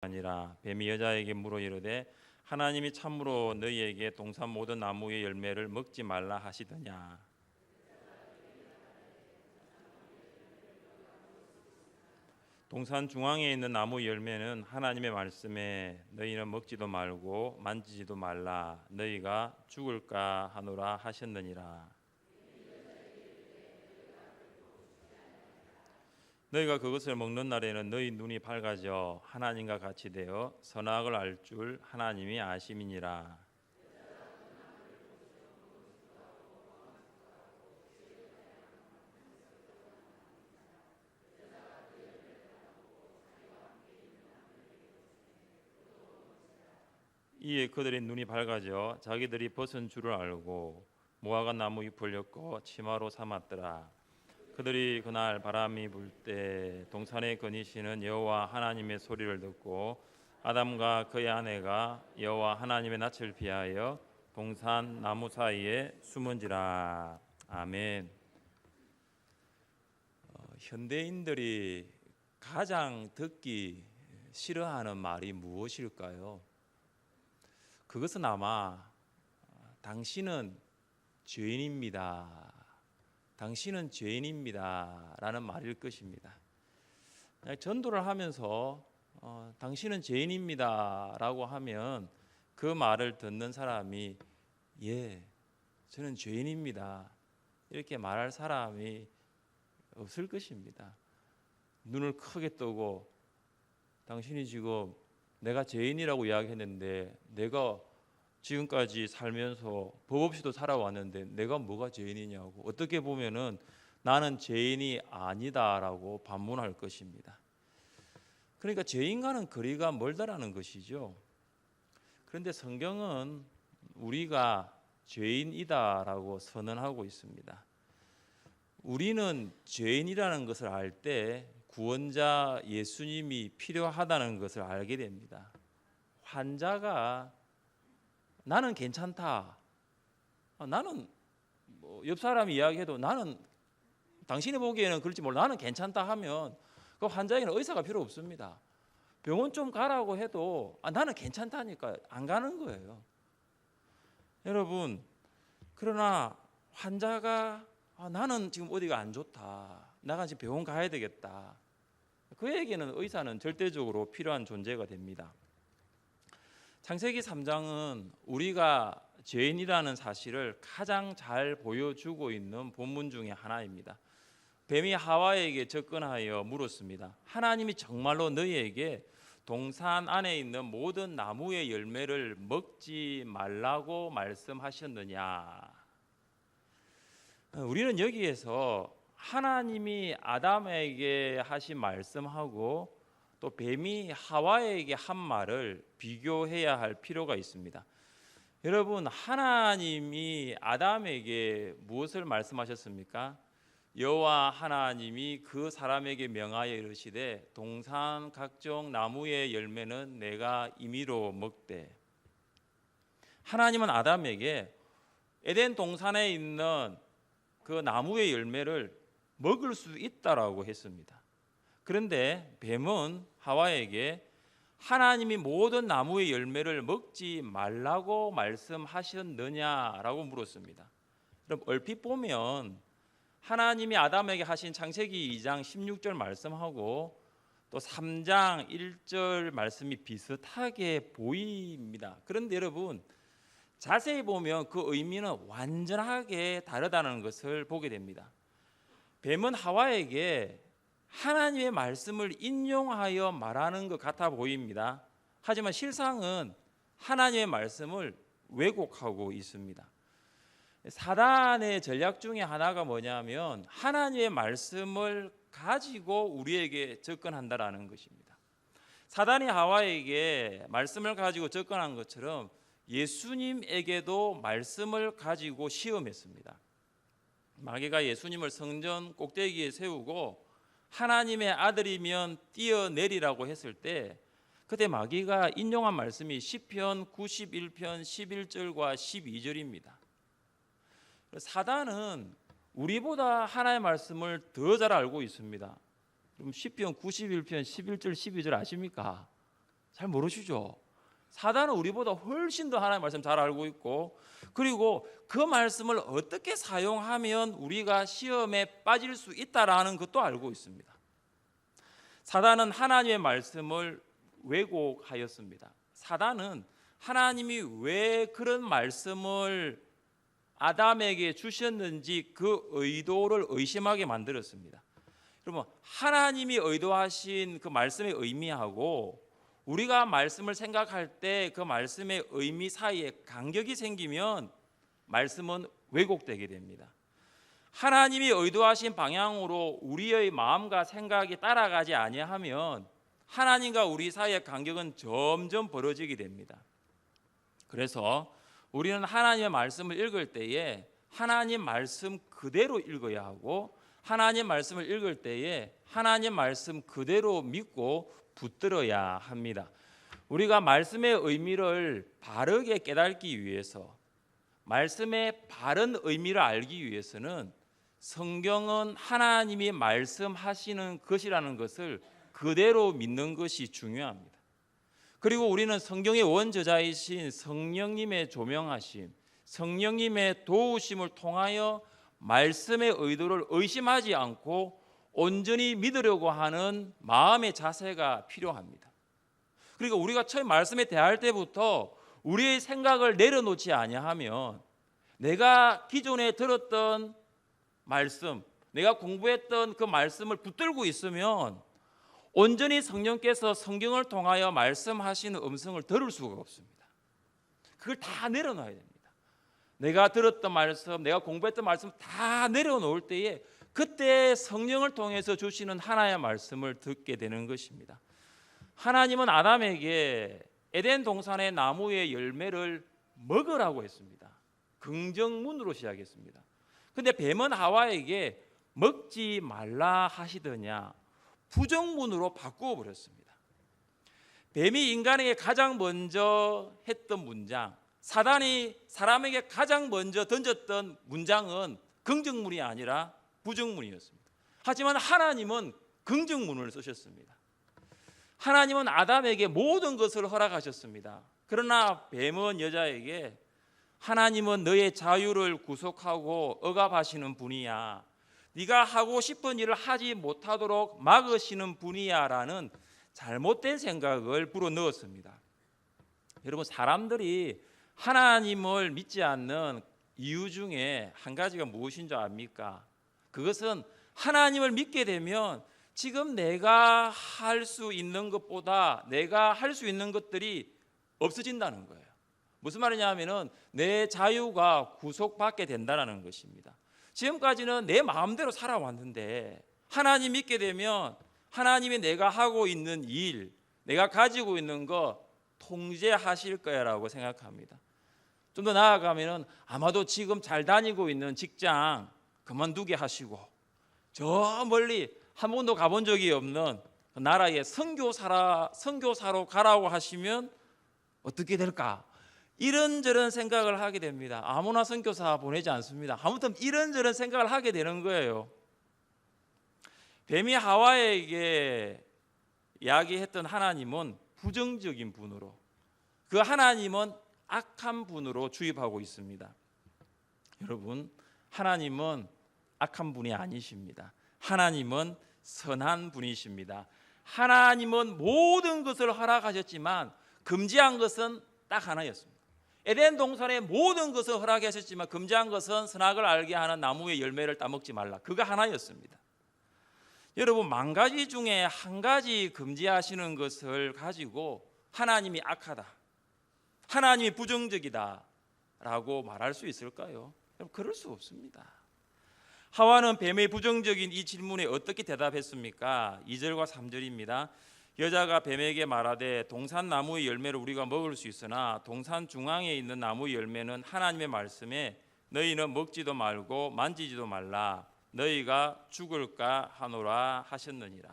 아니라 뱀이 여자에게 물어 이르되 하나님이 참으로 너희에게 동산 모든 나무의 열매를 먹지 말라 하시더냐? 동산 중앙에 있는 나무 열매는 하나님의 말씀에 너희는 먹지도 말고 만지지도 말라. 너희가 죽을까 하노라 하셨느니라 너희가 그것을 먹는 날에는 너희 눈이 밝아져 하나님과 같이 되어 선악을 알 줄 하나님이 아심이니라 이에 그들의 눈이 밝아져 자기들이 벗은 줄을 알고 무화과 나무 잎을 엮어 치마로 삼았더라. 그들이 그날 바람이 불 때 동산에 거니시는 여호와 하나님의 소리를 듣고 아담과 그의 아내가 여호와 하나님의 낯을 피하여 동산 나무 사이에 숨은지라. 아멘. 어, 현대인들이 가장 듣기 싫어하는 말이 무엇일까요? 그것은 아마 어, 당신은 죄인입니다. 당신은 죄인입니다 라는 말일 것입니다. 전도를 하면서 어, 당신은 죄인입니다 라고 하면 그 말을 듣는 사람이 예, 저는 죄인입니다. 이렇게 말할 사람이 없을 것입니다. 눈을 크게 뜨고 당신이 지금 내가 죄인이라고 이야기했는데 내가 지금까지 살면서 법 없이도 살아왔는데 내가 뭐가 죄인이냐고 어떻게 보면은 나는 죄인이 아니다라고 반문할 것입니다. 그러니까 죄인과는 거리가 멀다라는 것이죠. 그런데 성경은 우리가 죄인이다라고 선언하고 있습니다. 우리는 죄인이라는 것을 알 때 구원자 예수님이 필요하다는 것을 알게 됩니다. 환자가 나는 괜찮다. 아, 나는 뭐 옆 사람이 이야기해도 나는 당신이 보기에는 그럴지 몰라. 나는 괜찮다 하면 그 환자에게는 의사가 필요 없습니다. 병원 좀 가라고 해도 아, 나는 괜찮다니까 안 가는 거예요. 여러분 그러나 환자가 아, 나는 지금 어디가 안 좋다. 나가 지금 병원 가야 되겠다. 그에게는 의사는 절대적으로 필요한 존재가 됩니다. 창세기 3장은 우리가 죄인이라는 사실을 가장 잘 보여주고 있는 본문 중에 하나입니다. 뱀이 하와에게 접근하여 물었습니다. 하나님이 정말로 너희에게 동산 안에 있는 모든 나무의 열매를 먹지 말라고 말씀하셨느냐? 우리는 여기에서 하나님이 아담에게 하신 말씀하고 또 뱀이 하와에게 한 말을 비교해야 할 필요가 있습니다. 여러분 하나님이 아담에게 무엇을 말씀하셨습니까? 여호와 하나님이 그 사람에게 명하여 이르시되 동산 각종 나무의 열매는 내가 임의로 먹되 하나님은 아담에게 에덴 동산에 있는 그 나무의 열매를 먹을 수 있다라고 했습니다. 그런데 뱀은 하와에게 하나님이 모든 나무의 열매를 먹지 말라고 말씀하셨느냐라고 물었습니다. 그럼 얼핏 보면 하나님이 아담에게 하신 창세기 2장 16절 말씀하고 또 3장 1절 말씀이 비슷하게 보입니다. 그런데 여러분 자세히 보면 그 의미는 완전하게 다르다는 것을 보게 됩니다. 뱀은 하와에게 하나님의 말씀을 인용하여 말하는 것 같아 보입니다. 하지만 실상은 하나님의 말씀을 왜곡하고 있습니다. 사단의 전략 중에 하나가 뭐냐면 하나님의 말씀을 가지고 우리에게 접근한다라는 것입니다. 사단이 하와에게 말씀을 가지고 접근한 것처럼 예수님에게도 말씀을 가지고 시험했습니다. 마귀가 예수님을 성전 꼭대기에 세우고 하나님의 아들이면 뛰어내리라고 했을 때 그때 마귀가 인용한 말씀이 시편 91편 11절과 12절입니다. 사단은 우리보다 하나의 말씀을 더 잘 알고 있습니다. 그럼 시편 91편 11절 12절 아십니까? 잘 모르시죠? 사단은 우리보다 훨씬 더 하나님의 말씀 잘 알고 있고 그리고 그 말씀을 어떻게 사용하면 우리가 시험에 빠질 수 있다라는 것도 알고 있습니다. 사단은 하나님의 말씀을 왜곡하였습니다. 사단은 하나님이 왜 그런 말씀을 아담에게 주셨는지 그 의도를 의심하게 만들었습니다. 여러분 하나님이 의도하신 그 말씀의 의미하고 우리가 말씀을 생각할 때 그 말씀의 의미 사이에 간격이 생기면 말씀은 왜곡되게 됩니다. 하나님이 의도하신 방향으로 우리의 마음과 생각이 따라가지 아니하면 하나님과 우리 사이의 간격은 점점 벌어지게 됩니다. 그래서 우리는 하나님의 말씀을 읽을 때에 하나님 말씀 그대로 읽어야 하고 하나님 말씀을 읽을 때에 하나님 말씀 그대로 믿고 붙들어야 합니다. 우리가 말씀의 의미를 바르게 깨닫기 위해서 말씀의 바른 의미를 알기 위해서는 성경은 하나님이 말씀하시는 것이라는 것을 그대로 믿는 것이 중요합니다. 그리고 우리는 성경의 원저자이신 성령님의 조명하심, 성령님의 도우심을 통하여 말씀의 의도를 의심하지 않고 온전히 믿으려고 하는 마음의 자세가 필요합니다. 그리고 우리가 처음 말씀에 대할 때부터 우리의 생각을 내려놓지 아니하면 내가 기존에 들었던 말씀, 내가 공부했던 그 말씀을 붙들고 있으면 온전히 성령께서 성경을 통하여 말씀하시는 음성을 들을 수가 없습니다. 그걸 다 내려놔야 됩니다. 내가 들었던 말씀, 내가 공부했던 말씀 다 내려놓을 때에 그때 성령을 통해서 주시는 하나의 말씀을 듣게 되는 것입니다. 하나님은 아담에게 에덴 동산의 나무의 열매를 먹으라고 했습니다. 긍정문으로 시작했습니다. 근데 뱀은 하와에게 먹지 말라 하시더냐 부정문으로 바꾸어 버렸습니다. 뱀이 인간에게 가장 먼저 했던 문장, 사단이 사람에게 가장 먼저 던졌던 문장은 긍정문이 아니라 부정문이었습니다. 하지만 하나님은 긍정문을 쓰셨습니다. 하나님은 아담에게 모든 것을 허락하셨습니다. 그러나 뱀은 여자에게 하나님은 너의 자유를 구속하고 억압하시는 분이야. 네가 하고 싶은 일을 하지 못하도록 막으시는 분이야라는 잘못된 생각을 불어 넣었습니다. 여러분 사람들이 하나님을 믿지 않는 이유 중에 한 가지가 무엇인 줄 압니까? 그것은 하나님을 믿게 되면 지금 내가 할 수 있는 것보다 내가 할 수 있는 것들이 없어진다는 거예요. 무슨 말이냐면은 내 자유가 구속받게 된다는 것입니다. 지금까지는 내 마음대로 살아왔는데 하나님 믿게 되면 하나님이 내가 하고 있는 일, 내가 가지고 있는 거 통제하실 거야라고 생각합니다. 좀 더 나아가면은 아마도 지금 잘 다니고 있는 직장 그만두게 하시고 저 멀리 한 번도 가본 적이 없는 그 나라의 선교사라 선교사로 가라고 하시면 어떻게 될까? 이런저런 생각을 하게 됩니다. 아무나 선교사 보내지 않습니다. 아무튼 이런저런 생각을 하게 되는 거예요. 뱀이 하와에게 이야기했던 하나님은 부정적인 분으로 그 하나님은 악한 분으로 주입하고 있습니다. 여러분, 하나님은 악한 분이 아니십니다. 하나님은 선한 분이십니다. 하나님은 모든 것을 허락하셨지만 금지한 것은 딱 하나였습니다. 에덴 동산의 모든 것을 허락하셨지만 금지한 것은 선악을 알게 하는 나무의 열매를 따먹지 말라. 그거 하나였습니다. 여러분 만 가지 중에 한 가지 금지하시는 것을 가지고 하나님이 악하다. 하나님이 부정적이다라고 말할 수 있을까요? 그럴 수 없습니다. 하와는 뱀의 부정적인 이 질문에 어떻게 대답했습니까? 2절과 3절입니다. 여자가 뱀에게 말하되 동산 나무의 열매를 우리가 먹을 수 있으나 동산 중앙에 있는 나무의 열매는 하나님의 말씀에 너희는 먹지도 말고 만지지도 말라 너희가 죽을까 하노라 하셨느니라.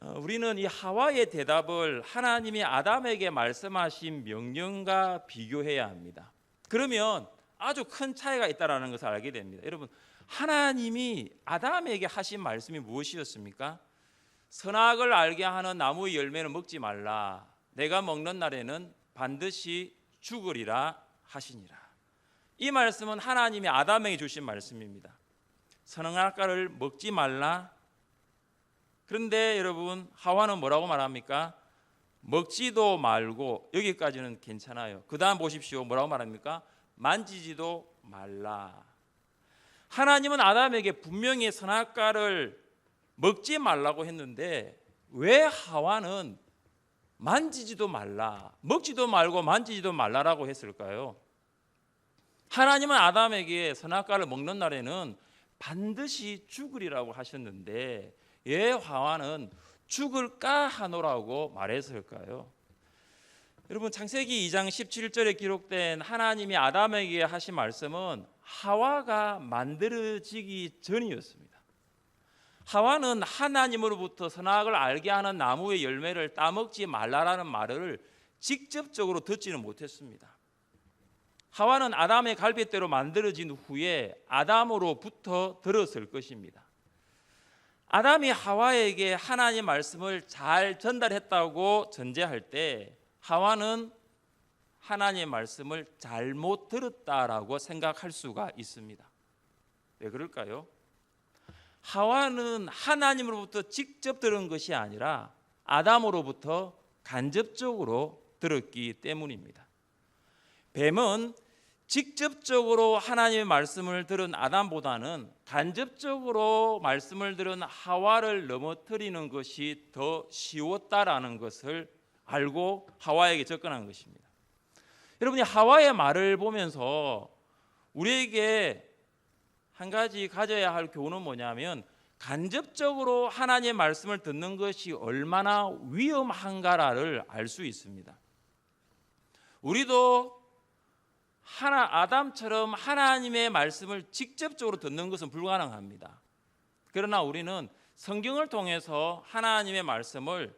어, 우리는 이 하와의 대답을 하나님이 아담에게 말씀하신 명령과 비교해야 합니다. 그러면 아주 큰 차이가 있다라는 것을 알게 됩니다. 여러분, 하나님이 아담에게 하신 말씀이 무엇이었습니까? 선악을 알게 하는 나무의 열매는 먹지 말라. 내가 먹는 날에는 반드시 죽으리라 하시니라. 이 말씀은 하나님이 아담에게 주신 말씀입니다. 선악과를 먹지 말라. 그런데 여러분 하와는 뭐라고 말합니까? 먹지도 말고 여기까지는 괜찮아요. 그다음 보십시오. 뭐라고 말합니까? 만지지도 말라. 하나님은 아담에게 분명히 선악과를 먹지 말라고 했는데 왜 하와는 만지지도 말라, 먹지도 말고 만지지도 말라라고 했을까요? 하나님은 아담에게 선악과를 먹는 날에는 반드시 죽으리라고 하셨는데 왜 하와는 죽을까 하노라고 말했을까요? 여러분 창세기 2장 17절에 기록된 하나님이 아담에게 하신 말씀은 하와가 만들어지기 전이었습니다. 하와는 하나님으로부터 선악을 알게 하는 나무의 열매를 따먹지 말라라는 말을 직접적으로 듣지는 못했습니다. 하와는 아담의 갈빗대로 만들어진 후에 아담으로부터 들었을 것입니다. 아담이 하와에게 하나님의 말씀을 잘 전달했다고 전제할 때 하와는 하나님의 말씀을 잘못 들었다라고 생각할 수가 있습니다. 왜 그럴까요? 하와는 하나님으로부터 직접 들은 것이 아니라 아담으로부터 간접적으로 들었기 때문입니다. 뱀은 직접적으로 하나님의 말씀을 들은 아담보다는 간접적으로 말씀을 들은 하와를 넘어뜨리는 것이 더 쉬웠다라는 것을 알고 하와에게 접근한 것입니다. 여러분이 하와의 말을 보면서 우리에게 한 가지 가져야 할 교훈은 뭐냐면 간접적으로 하나님의 말씀을 듣는 것이 얼마나 위험한가를 알 수 있습니다. 우리도 하나 아담처럼 하나님의 말씀을 직접적으로 듣는 것은 불가능합니다. 그러나 우리는 성경을 통해서 하나님의 말씀을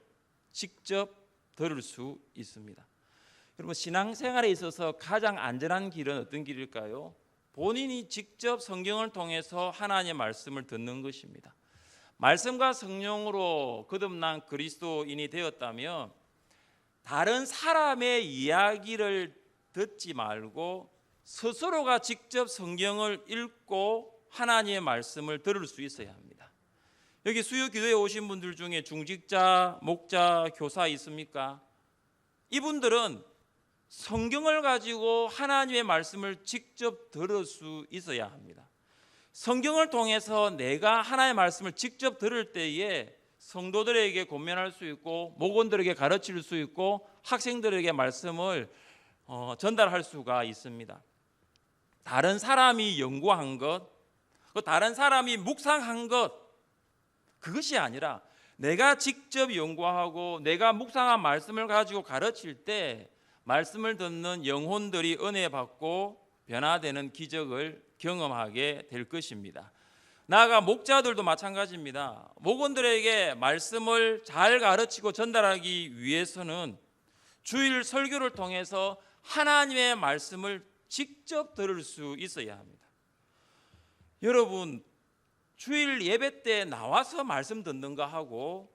직접 들을 수 있습니다. 여러분 신앙생활에 있어서 가장 안전한 길은 어떤 길일까요? 본인이 직접 성경을 통해서 하나님의 말씀을 듣는 것입니다. 말씀과 성령으로 거듭난 그리스도인이 되었다면 다른 사람의 이야기를 듣지 말고 스스로가 직접 성경을 읽고 하나님의 말씀을 들을 수 있어야 합니다. 여기 수요 기도에 오신 분들 중에 중직자, 목자, 교사 있습니까? 이분들은 성경을 가지고 하나님의 말씀을 직접 들을 수 있어야 합니다. 성경을 통해서 내가 하나님의 말씀을 직접 들을 때에 성도들에게 권면할 수 있고 목원들에게 가르칠 수 있고 학생들에게 말씀을 어, 전달할 수가 있습니다. 다른 사람이 연구한 것, 그 다른 사람이 묵상한 것, 그것이 아니라 내가 직접 연구하고 내가 묵상한 말씀을 가지고 가르칠 때 말씀을 듣는 영혼들이 은혜 받고 변화되는 기적을 경험하게 될 것입니다. 나아가 목자들도 마찬가지입니다. 목원들에게 말씀을 잘 가르치고 전달하기 위해서는 주일 설교를 통해서 하나님의 말씀을 직접 들을 수 있어야 합니다. 여러분 주일 예배 때 나와서 말씀 듣는 거 하고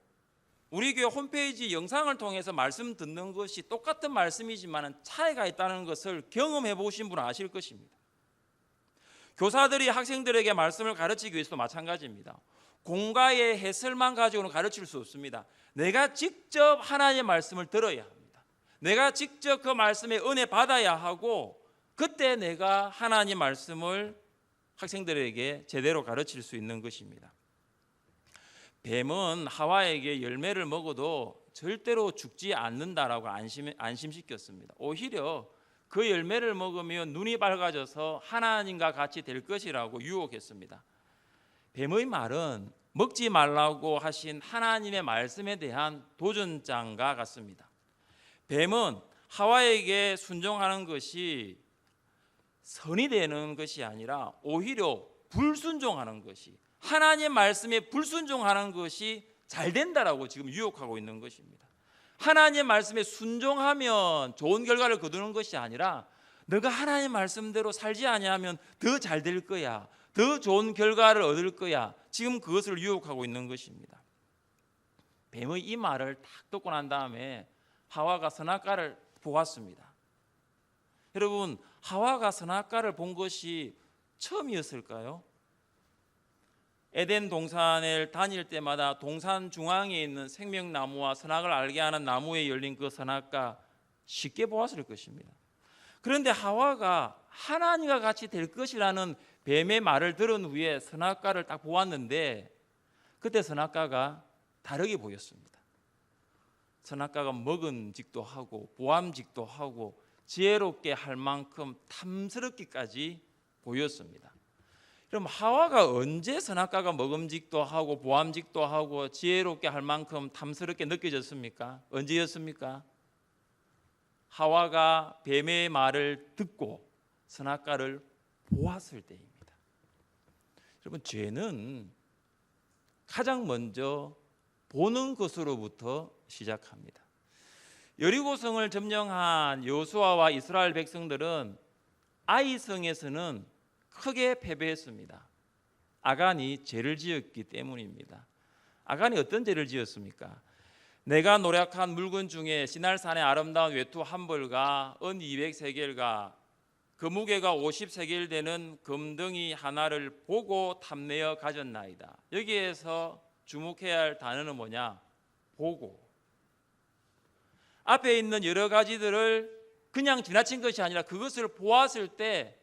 우리 교회 홈페이지 영상을 통해서 말씀 듣는 것이 똑같은 말씀이지만 차이가 있다는 것을 경험해 보신 분은 아실 것입니다. 교사들이 학생들에게 말씀을 가르치기 위해서도 마찬가지입니다. 공가의 해설만 가지고는 가르칠 수 없습니다. 내가 직접 하나님의 말씀을 들어야 합니다. 내가 직접 그 말씀에 은혜 받아야 하고 그때 내가 하나님 말씀을 학생들에게 제대로 가르칠 수 있는 것입니다. 뱀은 하와에게 열매를 먹어도 절대로 죽지 않는다라고 안심, 안심시켰습니다. 오히려 그 열매를 먹으면 눈이 밝아져서 하나님과 같이 될 것이라고 유혹했습니다. 뱀의 말은 먹지 말라고 하신 하나님의 말씀에 대한 도전장과 같습니다. 뱀은 하와에게 순종하는 것이 선이 되는 것이 아니라 오히려 불순종하는 것이 하나님 말씀에 불순종하는 것이 잘 된다라고 지금 유혹하고 있는 것입니다. 하나님 말씀에 순종하면 좋은 결과를 거두는 것이 아니라 너가 하나님 말씀대로 살지 아니하면 더 잘 될 거야. 더 좋은 결과를 얻을 거야. 지금 그것을 유혹하고 있는 것입니다. 뱀의 이 말을 딱 듣고 난 다음에 하와가 선악과를 보았습니다. 여러분 하와가 선악과를 본 것이 처음이었을까요? 에덴 동산을 다닐 때마다 동산 중앙에 있는 생명나무와 선악을 알게 하는 나무에 열린 그 선악과 쉽게 보았을 것입니다. 그런데 하와가 하나님과 같이 될 것이라는 뱀의 말을 들은 후에 선악과를 딱 보았는데 그때 선악과가 다르게 보였습니다. 선악과가 먹은 직도 하고 보암직도 하고 지혜롭게 할 만큼 탐스럽기까지 보였습니다. 그럼 하와가 언제 선악과가 먹음직도 하고 보암직도 하고 지혜롭게 할 만큼 탐스럽게 느껴졌습니까? 언제였습니까? 하와가 뱀의 말을 듣고 선악과를 보았을 때입니다. 여러분 죄는 가장 먼저 보는 것으로부터 시작합니다. 여리고성을 점령한 여수아와 이스라엘 백성들은 아이성에서는 크게 패배했습니다. 아간이 죄를 지었기 때문입니다. 아간이 어떤 죄를 지었습니까? 내가 노력한 물건 중에 시날산의 아름다운 외투 한 벌과 은 200세겔과 그 무게가 50세겔 되는 금덩이 하나를 보고 탐내어 가졌나이다. 여기에서 주목해야 할 단어는 뭐냐? 보고. 앞에 있는 여러 가지들을 그냥 지나친 것이 아니라 그것을 보았을 때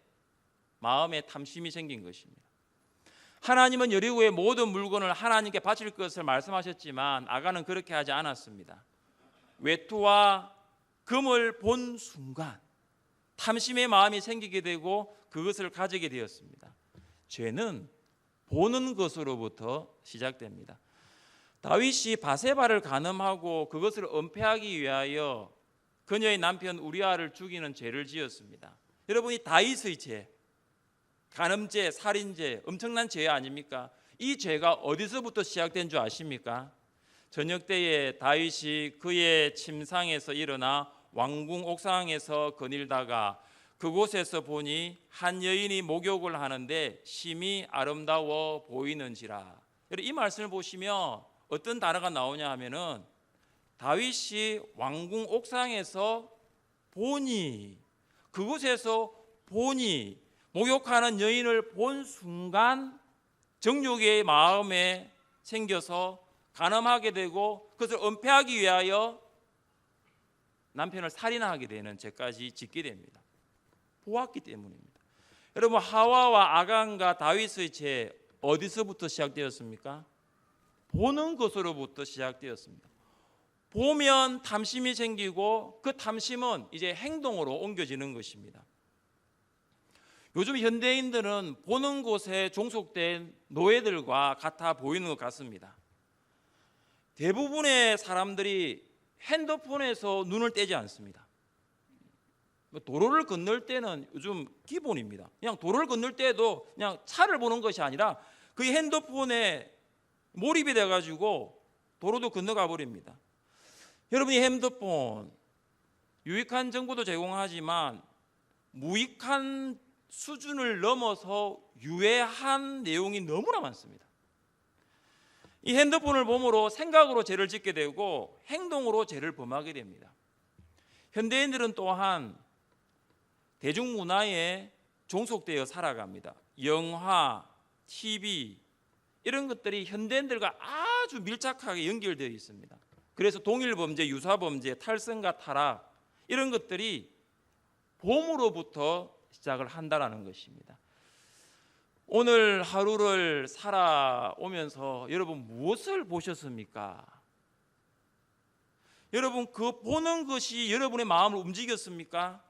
마음에 탐심이 생긴 것입니다. 하나님은 여리고의 모든 물건을 하나님께 바칠 것을 말씀하셨지만 아가는 그렇게 하지 않았습니다. 외투와 금을 본 순간 탐심의 마음이 생기게 되고 그것을 가지게 되었습니다. 죄는 보는 것으로부터 시작됩니다. 다윗이 바세바를 간음하고 그것을 은폐하기 위하여 그녀의 남편 우리아를 죽이는 죄를 지었습니다. 여러분이 다윗의 죄, 간음죄, 살인죄, 엄청난 죄 아닙니까? 이 죄가 어디서부터 시작된 줄 아십니까? 저녁 때에 다윗이 그의 침상에서 일어나 왕궁 옥상에서 거닐다가 그곳에서 보니 한 여인이 목욕을 하는데 심히 아름다워 보이는지라. 이 말씀을 보시면 어떤 단어가 나오냐 하면은 다윗이 왕궁 옥상에서 보니 그곳에서 보니 목욕하는 여인을 본 순간 정욕의 마음에 생겨서 간음하게 되고 그것을 은폐하기 위하여 남편을 살인하게 되는 죄까지 짓게 됩니다. 보았기 때문입니다. 여러분 하와와 아간과 다윗의 죄 어디서부터 시작되었습니까? 보는 것으로부터 시작되었습니다. 보면 탐심이 생기고 그 탐심은 이제 행동으로 옮겨지는 것입니다. 요즘 현대인들은 보는 곳에 종속된 노예들과 같아 보이는 것 같습니다. 대부분의 사람들이 핸드폰에서 눈을 떼지 않습니다. 뭐 도로를 건널 때는 요즘 기본입니다. 그냥 도로를 건널 때도 그냥 차를 보는 것이 아니라 그 핸드폰에 몰입이 돼 가지고 도로도 건너가 버립니다. 여러분이 핸드폰 유익한 정보도 제공하지만 무익한 수준을 넘어서 유해한 내용이 너무나 많습니다. 이 핸드폰을 보므로 생각으로 죄를 짓게 되고 행동으로 죄를 범하게 됩니다. 현대인들은 또한 대중문화에 종속되어 살아갑니다. 영화, TV 이런 것들이 현대인들과 아주 밀착하게 연결되어 있습니다. 그래서 동일 범죄, 유사 범죄, 탈선과 타락 이런 것들이 봄으로부터 시작을 한다라는 것입니다. 오늘 하루를 살아오면서 여러분 무엇을 보셨습니까? 여러분 그 보는 것이 여러분의 마음을 움직였습니까?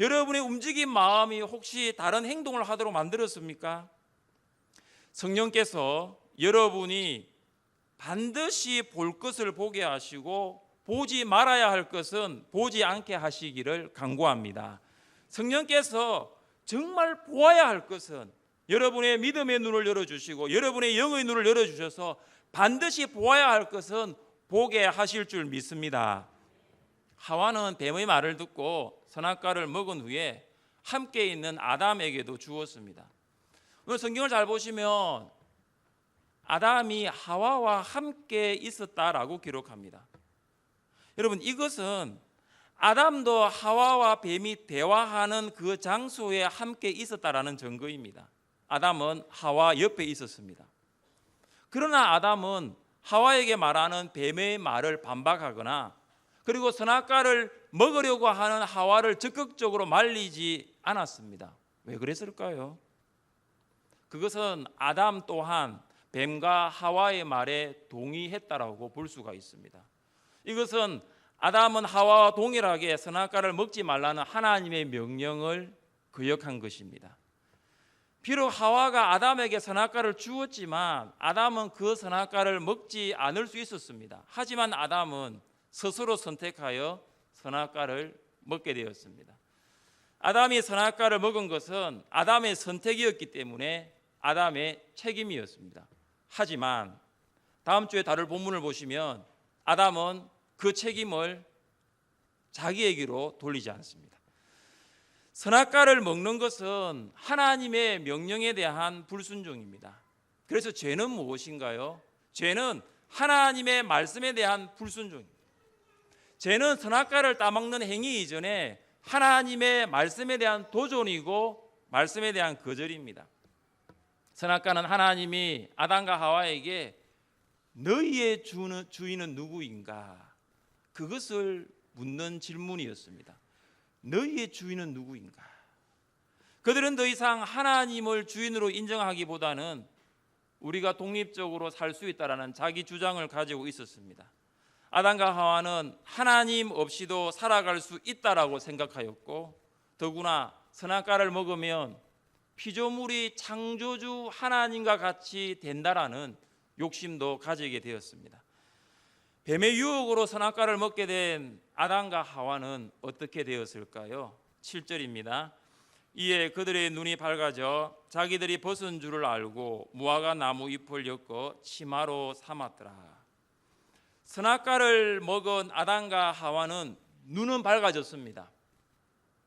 여러분의 움직인 마음이 혹시 다른 행동을 하도록 만들었습니까? 성령께서 여러분이 반드시 볼 것을 보게 하시고 보지 말아야 할 것은 보지 않게 하시기를 강구합니다. 성령께서 정말 보아야 할 것은 여러분의 믿음의 눈을 열어주시고 여러분의 영의 눈을 열어주셔서 반드시 보아야 할 것은 보게 하실 줄 믿습니다. 하와는 뱀의 말을 듣고 선악과를 먹은 후에 함께 있는 아담에게도 주었습니다. 성경을 잘 보시면 아담이 하와와 함께 있었다라고 기록합니다. 여러분 이것은 아담도 하와와 뱀이 대화하는 그 장소에 함께 있었다라는 증거입니다. 아담은 하와 옆에 있었습니다. 그러나 아담은 하와에게 말하는 뱀의 말을 반박하거나 그리고 선악과를 먹으려고 하는 하와를 적극적으로 말리지 않았습니다. 왜 그랬을까요? 그것은 아담 또한 뱀과 하와의 말에 동의했다라고 볼 수가 있습니다. 이것은 아담은 하와와 동일하게 선악과를 먹지 말라는 하나님의 명령을 거역한 것입니다. 비록 하와가 아담에게 선악과를 주었지만 아담은 그 선악과를 먹지 않을 수 있었습니다. 하지만 아담은 스스로 선택하여 선악과를 먹게 되었습니다. 아담이 선악과를 먹은 것은 아담의 선택이었기 때문에 아담의 책임이었습니다. 하지만 다음 주에 다룰 본문을 보시면 아담은 그 책임을 자기에게로 돌리지 않습니다. 선악과를 먹는 것은 하나님의 명령에 대한 불순종입니다. 그래서 죄는 무엇인가요? 죄는 하나님의 말씀에 대한 불순종입니다. 죄는 선악과를 따먹는 행위 이전에 하나님의 말씀에 대한 도전이고 말씀에 대한 거절입니다. 선악과는 하나님이 아담과 하와에게 너희의 주인은 누구인가? 그것을 묻는 질문이었습니다. 너희의 주인은 누구인가? 그들은 더 이상 하나님을 주인으로 인정하기보다는 우리가 독립적으로 살 수 있다라는 자기 주장을 가지고 있었습니다. 아담과 하와는 하나님 없이도 살아갈 수 있다라고 생각하였고 더구나 선악과를 먹으면 피조물이 창조주 하나님과 같이 된다라는 욕심도 가지게 되었습니다. 뱀의 유혹으로 선악과를 먹게 된 아담과 하와는 어떻게 되었을까요? 7절입니다. 이에 그들의 눈이 밝아져 자기들이 벗은 줄을 알고 무화과 나무 잎을 엮어 치마로 삼았더라. 선악과를 먹은 아담과 하와는 눈은 밝아졌습니다.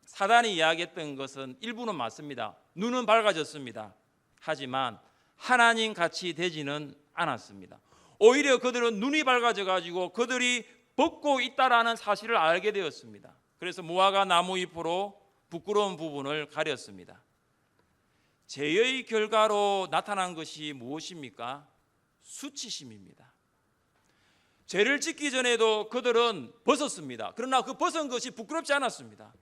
사단이 이야기했던 것은 일부는 맞습니다. 눈은 밝아졌습니다. 하지만 하나님 같이 되지는 않았습니다. 오히려 그들은 눈이 밝아져 가지고 그들이 벗고 있다라는 사실을 알게 되었습니다. 그래서 무화과 나무 잎으로 부끄러운 부분을 가렸습니다. 죄의 결과로 나타난 것이 무엇입니까? 수치심입니다. 죄를 짓기 전에도 그들은 벗었습니다. 그러나 그 벗은 것이 부끄럽지 않았습니다.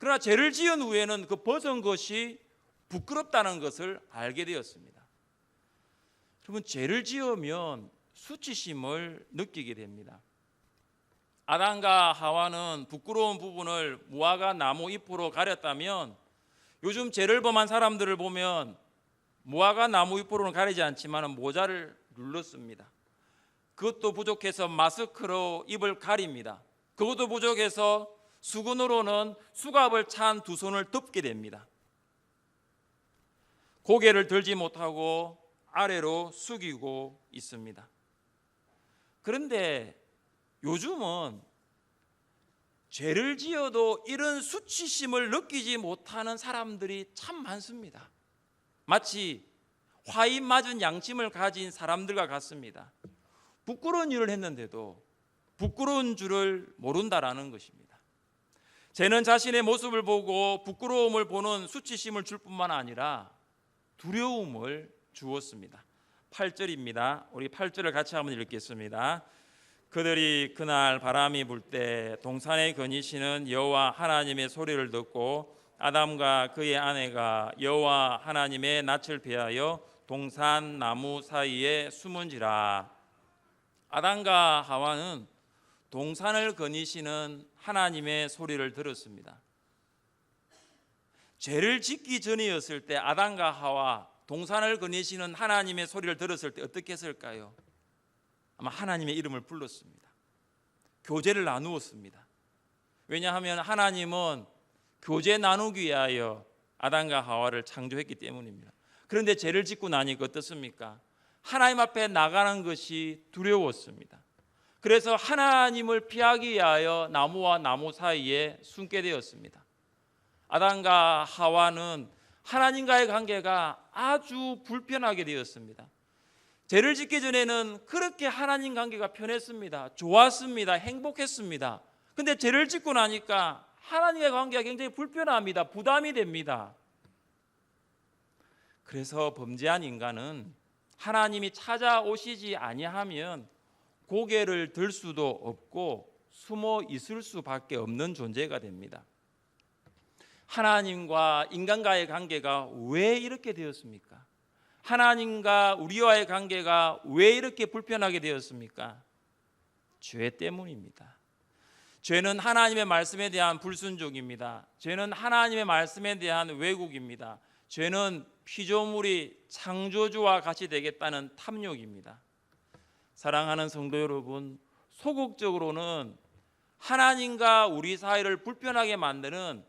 그러나 죄를 지은 후에는 그 벗은 것이 부끄럽다는 것을 알게 되었습니다. 여러분 죄를 지으면 수치심을 느끼게 됩니다. 아담과 하와는 부끄러운 부분을 무화과 나무 잎으로 가렸다면 요즘 죄를 범한 사람들을 보면 무화과 나무 잎으로는 가리지 않지만 모자를 눌렀습니다. 그것도 부족해서 마스크로 입을 가립니다. 그것도 부족해서 수건으로는 수갑을 찬 두 손을 덮게 됩니다. 고개를 들지 못하고 아래로 숙이고 있습니다. 그런데 요즘은 죄를 지어도 이런 수치심을 느끼지 못하는 사람들이 참 많습니다. 마치 화인 맞은 양심을 가진 사람들과 같습니다. 부끄러운 일을 했는데도 부끄러운 줄을 모른다라는 것입니다. 죄는 자신의 모습을 보고 부끄러움을 보는 수치심을 줄 뿐만 아니라 두려움을 주었습니다. 8절입니다. 우리 8절을 같이 한번 읽겠습니다. 그들이 그날 바람이 불 때 동산에 거니시는 여호와 하나님의 소리를 듣고 아담과 그의 아내가 여호와 하나님의 낯을 피하여 동산 나무 사이에 숨은지라 아담과 하와는 동산을 거니시는 하나님의 소리를 들었습니다. 죄를 짓기 전이었을 때 아담과 하와 동산을 거니시는 하나님의 소리를 들었을 때 어떻게 했을까요? 아마 하나님의 이름을 불렀습니다. 교제를 나누었습니다. 왜냐하면 하나님은 교제 나누기 위하여 아담과 하와를 창조했기 때문입니다. 그런데 죄를 짓고 나니까 어떻습니까? 하나님 앞에 나가는 것이 두려웠습니다. 그래서 하나님을 피하기 위하여 나무와 나무 사이에 숨게 되었습니다. 아담과 하와는 하나님과의 관계가 아주 불편하게 되었습니다. 죄를 짓기 전에는 그렇게 하나님 관계가 편했습니다. 좋았습니다. 행복했습니다. 근데 죄를 짓고 나니까 하나님의 관계가 굉장히 불편합니다. 부담이 됩니다. 그래서 범죄한 인간은 하나님이 찾아오시지 아니하면 고개를 들 수도 없고 숨어 있을 수밖에 없는 존재가 됩니다. 하나님과 인간과의 관계가 왜 이렇게 되었습니까? 하나님과 우리와의 관계가 왜 이렇게 불편하게 되었습니까? 죄 때문입니다. 죄는 하나님의 말씀에 대한 불순종입니다. 죄는 하나님의 말씀에 대한 왜곡입니다. 죄는 피조물이 창조주와 같이 되겠다는 탐욕입니다. 사랑하는 성도 여러분, 소극적으로는 하나님과 우리 사이를 불편하게 만드는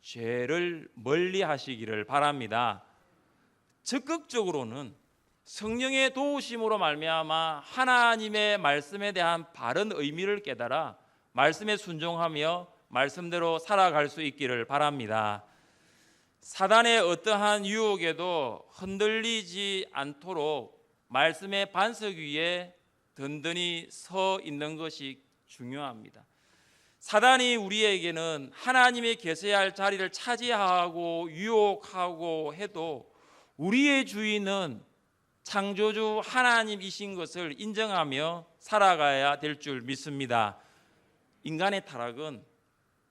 죄를 멀리 하시기를 바랍니다. 적극적으로는 성령의 도우심으로 말미암아 하나님의 말씀에 대한 바른 의미를 깨달아 말씀에 순종하며 말씀대로 살아갈 수 있기를 바랍니다. 사단의 어떠한 유혹에도 흔들리지 않도록 말씀의 반석 위에 든든히 서 있는 것이 중요합니다. 사단이 우리에게는 하나님의 계셔야 할 자리를 차지하고 유혹하고 해도 우리의 주인은 창조주 하나님이신 것을 인정하며 살아가야 될 줄 믿습니다. 인간의 타락은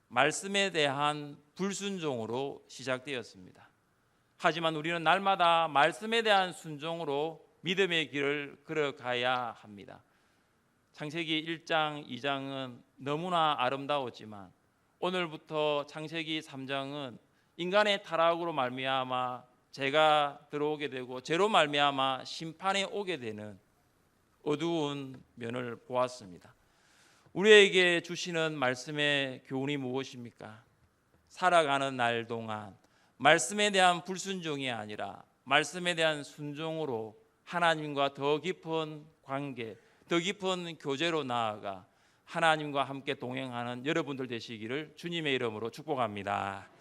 말씀에 대한 불순종으로 시작되었습니다. 하지만 우리는 날마다 말씀에 대한 순종으로 믿음의 길을 걸어가야 합니다. 창세기 1장, 2장은 너무나 아름다웠지만 오늘부터 창세기 3장은 인간의 타락으로 말미암아 죄가 들어오게 되고 죄로 말미암아 심판에 오게 되는 어두운 면을 보았습니다. 우리에게 주시는 말씀의 교훈이 무엇입니까? 살아가는 날 동안 말씀에 대한 불순종이 아니라 말씀에 대한 순종으로 하나님과 더 깊은 관계, 더 깊은 교제로 나아가 하나님과 함께 동행하는 여러분들 되시기를 주님의 이름으로 축복합니다.